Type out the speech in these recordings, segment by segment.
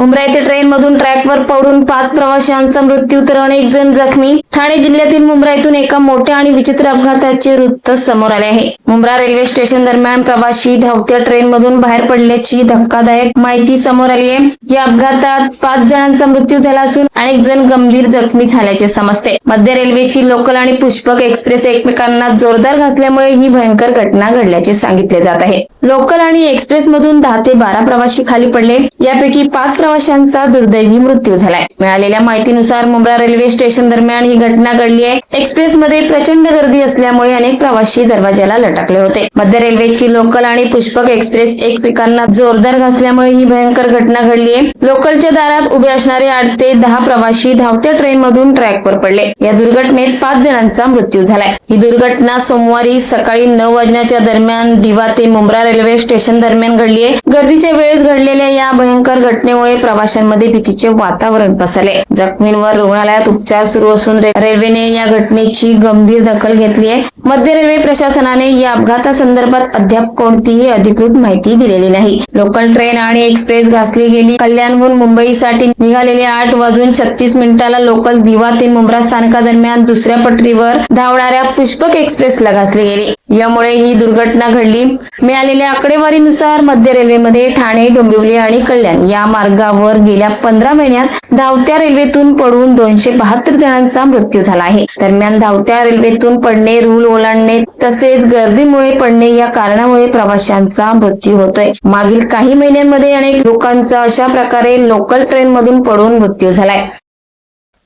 मुंब्रा येथे ट्रेन मधून ट्रॅकवर पडून पाच प्रवाशांचा मृत्यू तर अनेक जण जखमी. ठाणे जिल्ह्यातील मुंब्रा येथून एका मोठ्या आणि विचित्र अपघाताचे वृत्त समोर आले आहे. मुंब्रा रेल्वे स्टेशन दरम्यान प्रवाशी धावत्या ट्रेन मधून बाहेर पडल्याची धक्कादायक माहिती समोर आली आहे. या अपघातात पाच जणांचा मृत्यू झाला असून अनेक जण गंभीर जखमी झाल्याचे समजते. मध्य रेल्वेची लोकल आणि पुष्पक एक्सप्रेस एकमेकांना जोरदार घासल्यामुळे ही भयंकर घटना घडल्याचे सांगितले जात आहे. लोकल आणि एक्सप्रेस मधून दहा ते बारा प्रवासी खाली पडले. यापैकी पाच प्रवाशांचा दुर्दैवी मृत्यू झालाय. मिळालेल्या माहितीनुसार मुंब्रा रेल्वे स्टेशन दरम्यान ही घटना घडली आहे. एक्सप्रेस मध्ये प्रचंड गर्दी असल्यामुळे अनेक प्रवासी दरवाजाला लटकले होते. मध्य रेल्वेची लोकल आणि पुष्पक एक्सप्रेस एकमेकांना जोरदार घासल्यामुळे ही भयंकर घटना घडली आहे. लोकलच्या दारात उभे असणारे आठ ते दहा प्रवासी धावत्या ट्रेन मधून ट्रॅकवर पडले. या दुर्घटनेत पाच जणांचा मृत्यू झालाय. ही दुर्घटना सोमवारी सकाळी नऊ वाजण्याच्या दरम्यान दिवा ते मुंब्रा रेल्वे स्टेशन दरम्यान घडली आहे. गर्दीच्या वेळेस घडलेल्या या भयंकर घटनेमुळे प्रवाशांमध्ये भीतीचे वातावरण पसरले. जखमींवर रुग्णालयात उपचार सुरू असून रेल्वेने या घटनेची गंभीर दखल घेतली आहे. मध्य रेल्वे प्रशासनाने या अपघातासंदर्भात अद्याप कोणतीही अधिकृत माहिती दिलेली नाही. लोकल ट्रेन आणि एक्सप्रेस घासली गेली. कल्याणहून मुंबईसाठी निघालेली आठ वाजून छत्तीस मिनिटाला लोकल दिवा ते मुंब्रा स्थानकादरम्यान दुसऱ्या पटरीवर धावणाऱ्या पुष्पक एक्सप्रेसला घासली गेली. यामुळे ही दुर्घटना घडली. मिळालेल्या आकडेवारीनुसार मध्य रेल्वेमध्ये ठाणे डोंबिवली आणि कल्याण या मार्गावर गेल्या पंधरा महिन्यात धावत्या रेल्वेतून पडून दोनशे बहात्तर जणांचा मृत्यू झाला आहे. दरम्यान धावत्या रेल्वेतून पडणे रूल ओलांडणे तसेच गर्दीमुळे पडणे या कारणामुळे प्रवाशांचा मृत्यू होतोय. मागील काही महिन्यांमध्ये अनेक लोकांचा अशा प्रकारे लोकल ट्रेन मधून पडून मृत्यू झालाय.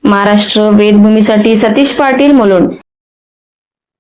महाराष्ट्र वेदभूमीसाठी सतीश पाटील मुलुंड.